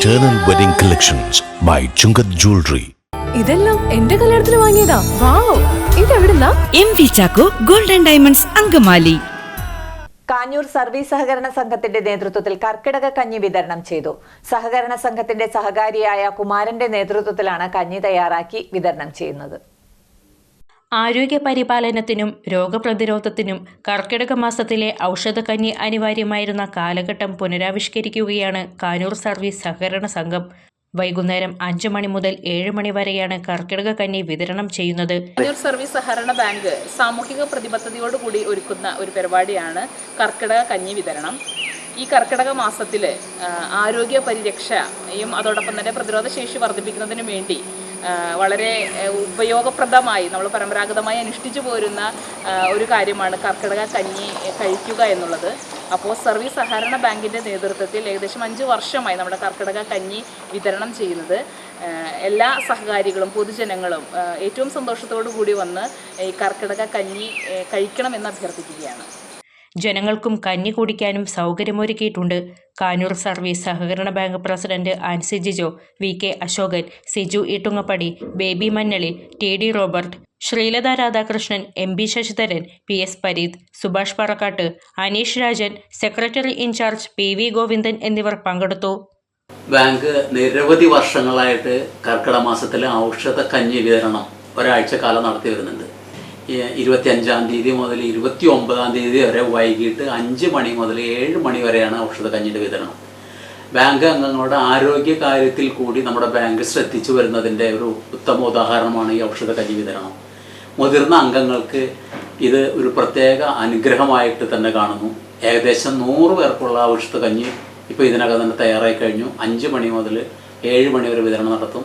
Eternal Wedding Collections by Chungat Jewelry. ഇതെല്ലാം എന്റെ കല്യാണത്തിന് വാങ്ങിയതാ. Wow. ഇതെവിടുന്നാ? M V Chacko golden diamonds Angamaly. Kanjoor service സഹകരണ സംഘത്തിന്റെ നേതൃത്വത്തിൽ കർക്കിടക കഞ്ഞി വിതരണം ചെയ്തു. സഹകരണ സംഘത്തിന്റെ സഹകാരിയായ കുമാരന്റെ നേതൃത്വത്തിലാണ് കഞ്ഞി തയ്യാറാക്കി വിതരണം ചെയ്യുന്നത്. ആരോഗ്യ പരിപാലനത്തിനും രോഗപ്രതിരോധത്തിനും കർക്കിടക മാസത്തിലെ ഔഷധക്കഞ്ഞി അനിവാര്യമായിരുന്ന കാലഘട്ടം പുനരാവിഷ്കരിക്കുകയാണ് കാനൂർ സർവീസ് സഹകരണ സംഘം. വൈകുന്നേരം അഞ്ചു മണി മുതൽ ഏഴ് മണി വരെയാണ് കർക്കിടക കന്നി വിതരണം ചെയ്യുന്നത്. സർവീസ് സഹകരണ ബാങ്ക് സാമൂഹിക പ്രതിബദ്ധതയോടുകൂടി ഒരുക്കുന്ന ഒരു പരിപാടിയാണ് കർക്കിടക കഞ്ഞി വിതരണം. ഈ കർക്കിടക മാസത്തിൽ ആരോഗ്യ പരിരക്ഷയും അതോടൊപ്പം തന്നെ പ്രതിരോധ ശേഷി വർദ്ധിപ്പിക്കുന്നതിന് വേണ്ടി വളരെ ഉപയോഗപ്രദമായി നമ്മൾ പരമ്പരാഗതമായി അനുഷ്ഠിച്ചു പോരുന്ന ഒരു കാര്യമാണ് കർക്കിടക കഞ്ഞി കഴിക്കുക എന്നുള്ളത്. അപ്പോൾ സർവീസ് സഹകരണ ബാങ്കിന്റെ നേതൃത്വത്തിൽ ഏകദേശം അഞ്ച് വർഷമായി നമ്മുടെ കർക്കിടക കഞ്ഞി വിതരണം ചെയ്യുന്നത്. എല്ലാ സഹകാരികളും പൊതുജനങ്ങളും ഏറ്റവും സന്തോഷത്തോടു കൂടി വന്ന് ഈ കർക്കിടക കഞ്ഞി കഴിക്കണമെന്ന് അഭ്യർത്ഥിക്കുകയാണ്. ജനങ്ങൾക്കും കഞ്ഞി കുടിക്കാനും സൗകര്യമൊരുക്കിയിട്ടുണ്ട്. കാനൂർ സർവീസ് സഹകരണ bank president Ancy Jijo V K Ashokan Siju Eettungappady Baby Mannali T D Robert Sreelatha Radhakrishnan M B Sasidharan P S Pareeth Subhash Parakkat Aneesh Rajan secretary in charge P V Govindan എന്നിവർ പങ്കെടുത്തു. Bank നിരവധി വർഷങ്ങളായിട്ട് കർക്കിടക മാസത്തിലെ ഔഷധ കഞ്ഞി വിതരണം ഒരാഴ്ച കാലം നടത്തി വരുന്നുണ്ട്. ഇരുപത്തി അഞ്ചാം തീയതി മുതൽ ഇരുപത്തി ഒമ്പതാം തീയതി വരെ വൈകിട്ട് അഞ്ച് മണി മുതൽ ഏഴ് മണി വരെയാണ് ഔഷധ കഞ്ഞിയുടെ വിതരണം. ബാങ്ക് അംഗങ്ങളുടെ ആരോഗ്യ കാര്യത്തിൽ കൂടി നമ്മുടെ ബാങ്ക് ശ്രദ്ധിച്ചു വരുന്നതിന്റെ ഒരു ഉത്തമ ഉദാഹരണമാണ് ഈ ഔഷധ കഞ്ഞി വിതരണം. മുതിർന്ന അംഗങ്ങൾക്ക് ഇത് ഒരു പ്രത്യേക അനുഗ്രഹമായിട്ട് തന്നെ കാണുന്നു. ഏകദേശം നൂറ് പേർക്കുള്ള ഔഷധ കഞ്ഞി ഇപ്പോൾ ഇതിനകം തന്നെ തയ്യാറായി കഴിഞ്ഞു. അഞ്ച് മണി മുതൽ ഏഴ് മണി വരെ വിതരണം നടത്തും.